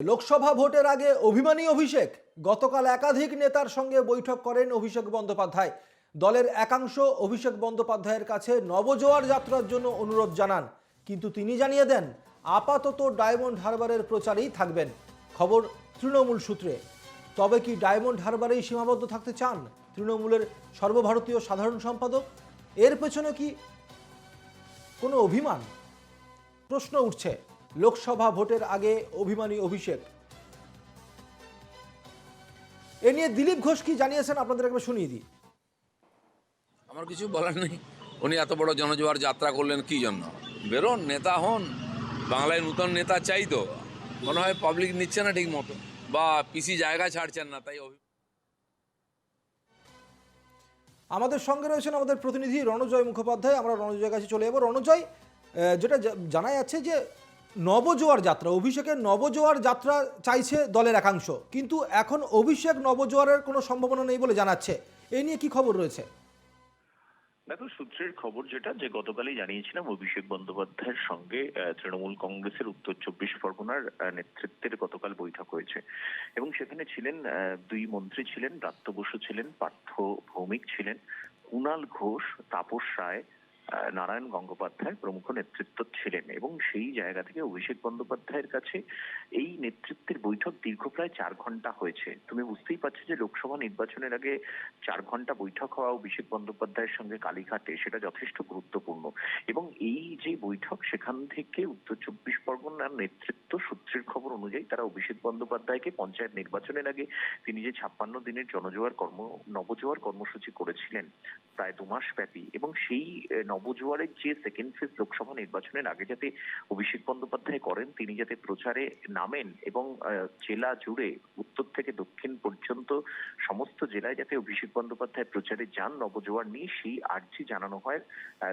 লোকসভা ভোটের আগে অভিমানী অভিষেক। গতকাল একাধিক নেতার সঙ্গে বৈঠক করেন অভিষেক বন্দ্যোপাধ্যায়। দলের একাংশ অভিষেক বন্দ্যোপাধ্যায়ের কাছে নবজোয়ার যাত্রার জন্য অনুরোধ জানান। কিন্তু তিনি জানিয়ে দেন, আপাতত ডায়মন্ড হারবারের প্রচারেই থাকবেন। খবর তৃণমূল সূত্রে। তবে কি ডায়মন্ড হারবারেই সীমাবদ্ধ থাকতে চান তৃণমূলের সর্বভারতীয় সাধারণ সম্পাদক? এর পেছনে কি কোনো অভিমান? প্রশ্ন উঠছে। লোকসভা ভোটের আগে অভিমানী অভিষেক। এ নিয়ে দিলীপ ঘোষ কি জানিয়েছেন? আপনাদের একবার শুনিয়ে দিই। আমার কিছু বলার নেই। উনি এত বড় জনজোয়ার যাত্রা করলেন কি জন্য? বেরোন নেতা হন। বাংলায় নূতন নেতা চাই তো। মনে হয় পাবলিক নিচ্ছে না ঠিক মতো। বা পিসি জায়গা ছাড়ছেন না তাই আমাদের সঙ্গে রয়েছেন আমাদের প্রতিনিধি রণজয় মুখোপাধ্যায়। আমরা রণজয়ের কাছে চলে যাব। রণজয় যেটা জানা যাচ্ছে যে নবজোয়ার যাত্রা, অভিষেকের নবজোয়ার যাত্রা চাইছে দলের একাংশ। কিন্তু এখন অভিষেক নবজোয়ারের কোনো সম্ভাবনা নেই বলে জানাচ্ছে। এই নিয়ে কি খবর রয়েছে? দেখো, সূত্রের খবর যেটা, যে গতকালই জানিয়েছিলাম অভিষেক বন্দ্যোপাধ্যায়ের সঙ্গে তৃণমূল কংগ্রেসের উত্তর চব্বিশ পরগনার নেতৃত্বের গতকাল বৈঠক হয়েছে। এবং সেখানে ছিলেন দুই মন্ত্রী ছিলেন ব্রাত্য বসু ছিলেন, পার্থ ভৌমিক ছিলেন, কুণাল ঘোষ, তাপস রায় নারায়ণ গঙ্গোপাধ্যায় প্রমুখ নেতৃত্ব ছিলেন এবং সেই জায়গা থেকে অভিষেক বন্দ্যোপাধ্যায়ের কাছে এই নেতৃত্বের বৈঠক দীর্ঘ প্রায় চার ঘণ্টা হয়েছে। তুমি বুঝতেই পারছ যে লোকসভা নির্বাচনের আগে চার ঘণ্টা বৈঠক হওয়া অভিষেক বন্দ্যোপাধ্যায়ের সঙ্গে কালীঘাটে সেটা যথেষ্ট গুরুত্বপূর্ণ। এবং এই যে বৈঠক সেখান থেকে উত্তর চব্বিশ পরগনার নেতৃত্ব সূত্রের খবর অনুযায়ী তারা অভিষেক বন্দ্যোপাধ্যায়কে পঞ্চায়েত নির্বাচনের আগে তিনি যে ছাপ্পান্ন দিনের জনজোয়ার কর্ম নবজোয়ার কর্মসূচি করেছিলেন প্রায় দু মাস ব্যাপী এবং সেই আহ, নবজোয়ারের যে সেকেন্ড ফেজ লোকসভা নির্বাচনের আগে যাতে অভিষেক বন্দ্যোপাধ্যায় করেন তিনি যাতে প্রচারে নামেন এবং জেলা জুড়ে উত্তর থেকে দক্ষিণ পর্যন্ত সমস্ত জেলায় যাতে অভিষেক বন্দ্যোপাধ্যায় প্রচারে যান নবজোয়ার নিয়ে সেই আর্জি জানানো হয়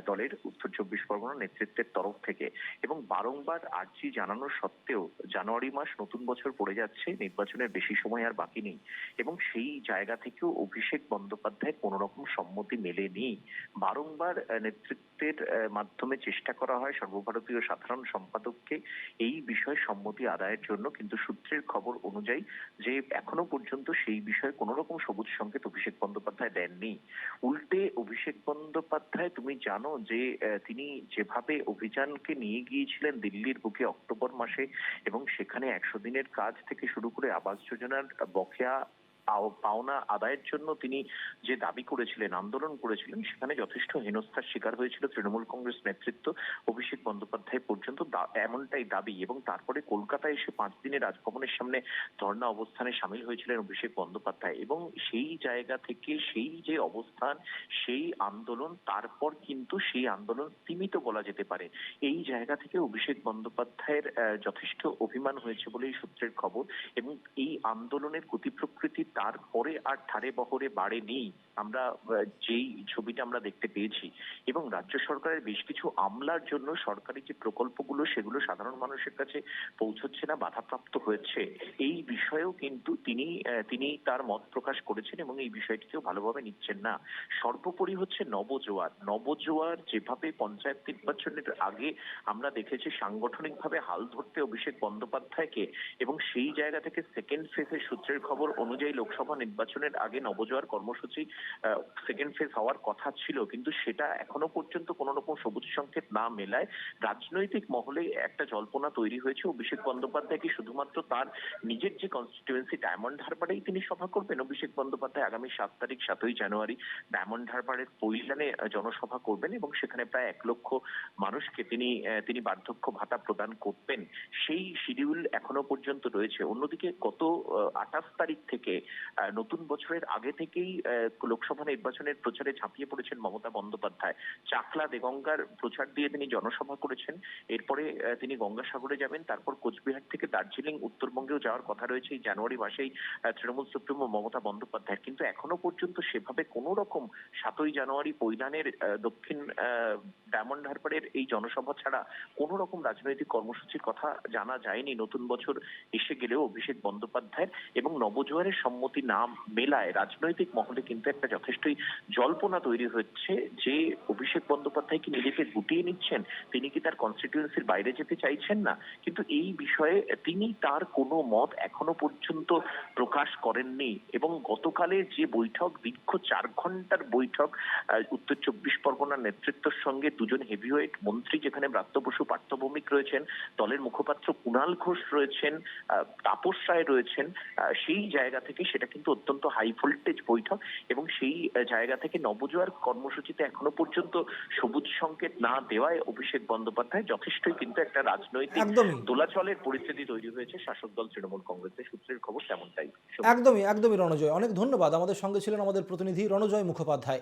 দলের উত্তর চব্বিশ পরগনা নেতৃত্বের তরফ থেকে এবং বারংবার আর্জি জানানো সত্ত্বেও জানুয়ারি মাস নতুন বছর পড়ে যাচ্ছে নির্বাচনের বেশি সময় আর বাকি নেই এবং সেই জায়গা থেকেও অভিষেক বন্দ্যোপাধ্যায় কোন রকম সম্মতি মেলেনি। বারংবার আহ, নেতৃত্বের মাধ্যমে চেষ্টা করা হয় সর্বভারতীয় সাধারণ সম্পাদককে এই বিষয়ে সম্মতি আদায়ের জন্য। কিন্তু সূত্রের খবর অনুযায়ী যে এখনও পর্যন্ত সেই বিষয়ে কোন রকম সবুজ সংকেত অভিষেক বন্দ্যোপাধ্যায় দেননি। উল্টে অভিষেক বন্দ্যোপাধ্যায়, তুমি জানো যে তিনি যেভাবে অভিযানকে নিয়ে গিয়েছিলেন দিল্লির বুকে অক্টোবর মাসে এবং সেখানে একশো দিনের কাজ থেকে শুরু করে আবাস যোজনার বকেয়া পাওনা আদায়ের জন্য তিনি যে দাবি করেছিলেন, আন্দোলন করেছিলেন, সেখানে যথেষ্ট হেনস্থার শিকার হয়েছিল তৃণমূল কংগ্রেস নেতৃত্ব অভিষেক বন্দ্যোপাধ্যায় পর্যন্ত। এমনটাই দাবি এবং তারপরে কলকাতায় এসে পাঁচ দিনে রাজভবনের সামনে ধর্ণা অবস্থানে সামিল হয়েছিলেন অভিষেক বন্দ্যোপাধ্যায় এবং সেই জায়গা থেকে সেই যে অবস্থান, সেই আন্দোলন, তারপর কিন্তু সেই আন্দোলন সীমিত বলা যেতে পারে। এই জায়গা থেকে অভিষেক বন্দ্যোপাধ্যায়ের যথেষ্ট অভিমান হয়েছে বলেই সূত্রের খবর এবং এই আন্দোলনের গতি প্রকৃতি তারপরে আর ধারে বহরে বাড়েনি আমরা যেই ছবিটা আমরা দেখতে পেয়েছি। এবং রাজ্য সরকারের বেশ কিছু আমলার জন্য সরকারি যে প্রকল্পগুলো, সেগুলো সাধারণ মানুষের কাছে পৌঁছচ্ছে না, বাধাপ্রাপ্ত হয়েছে। এই বিষয়েও কিন্তু তিনি তিনি তার মত প্রকাশ করেছেন এবং এই বিষয়টিকেও ভালোভাবে নিচ্ছেন না। সর্বোপরি হচ্ছে নবজোয়ার। নবজোয়ার যেভাবে পঞ্চায়েত নির্বাচনের আগে আমরা দেখেছি, সাংগঠনিকভাবে হাল ধরতে অভিষেক বন্দ্যোপাধ্যায়কে এবং সেই জায়গা থেকে সেকেন্ড ফেজের সূত্রের খবর অনুযায়ী লোকসভা নির্বাচনের আগে নবজোয়ার কর্মসূচি সেকেন্ড ফেজ হওয়ার কথা ছিল, কিন্তু সেটা এখনও পর্যন্ত কোনো রকম সবুজ সংকেত না মেলায় রাজনৈতিক মহলে একটা জল্পনা তৈরি হয়েছে। অভিষেক বন্দ্যোপাধ্যায় কি শুধুমাত্র তার নিজের যে কনস্টিটিউয়েন্সি ডায়মন্ড হারবারেই তিনি সভা করবেন? অভিষেক বন্দ্যোপাধ্যায় আগামী সাত তারিখ, সাতই জানুয়ারি ডায়মন্ড হারবারের পৈলানে জনসভা করবেন এবং সেখানে প্রায় এক লক্ষ মানুষকে তিনি তিনি বার্ধক্য ভাতা প্রদান করবেন। সেই শিডিউল এখনও পর্যন্ত রয়েছে। অন্যদিকে গত আঠাশ তারিখ থেকে নতুন বছরের আগে থেকেই লোকসভা নির্বাচনের প্রচারে ঝাঁপিয়ে পড়েছেন মমতা বন্দ্যোপাধ্যায়। চাকলা দেগঙ্গার প্রচার দিয়ে তিনি জনসভা করেছেন। এরপরে তিনি গঙ্গাসাগরে যাবেন। তারপর কোচবিহার থেকে দার্জিলিং, উত্তরবঙ্গেও যাওয়ার কথা রয়েছে। এই জানুয়ারি মাসেই তৃণমূল সুপ্রিমো মমতা বন্দ্যোপাধ্যায় কিন্তু এখনও পর্যন্ত সেভাবে কোনো রকম সাতই জানুয়ারি পৈলানের দক্ষিণ ডায়মন্ড হারবারের এই জনসভা ছাড়া কোনো রকম রাজনৈতিক কর্মসূচির কথা জানা যায়নি। নতুন বছর এসে গেলেও অভিষেক বন্দ্যোপাধ্যায়ের এবং নবজোয়ারের সম্মতি সম্মতি না মেলায় রাজনৈতিক মহলে কিন্তু একটা যথেষ্টই জল্পনা তৈরি হচ্ছে যে অভিষেক বন্দ্যোপাধ্যায় কি নিজেকে গুটিয়ে নিচ্ছেন? তিনি কি তার কনস্টিটিউয়েন্সির বাইরে যেতে চাইছেন না? কিন্তু এই বিষয়ে তিনি তার কোনো মত এখনও পর্যন্ত প্রকাশ করেননি এবং গতকালের যে বৈঠক, দীর্ঘ চার ঘণ্টার বৈঠক উত্তর চব্বিশ পরগনার নেতৃত্বের সঙ্গে দুজন হেভিওয়েট মন্ত্রী যেখানে ব্রাত্য বসু পার্থভৌমিক রয়েছেন, দলের মুখপাত্র কুণাল ঘোষ রয়েছেন তাপস রায় রয়েছেন সেই জায়গা থেকে সেটা কিন্তু অত্যন্ত হাই ভোল্টেজ বৈঠক এবং সেই জায়গা থেকে নবজোয়ার কর্মসূচিতে এখনও পর্যন্ত সবুজ সংকেত না দেওয়ায় অভিষেক বন্দ্যোপাধ্যায় যথেষ্টই কিন্তু একটা রাজনৈতিক দোলাচলের পরিস্থিতি তৈরি হয়েছে। শাসক দল তৃণমূল কংগ্রেসের সূত্রের খবর তেমনটাই। একদমই একদমই রণজয়। অনেক ধন্যবাদ। আমাদের সঙ্গে ছিলেন আমাদের প্রতিনিধি রণজয় মুখোপাধ্যায়।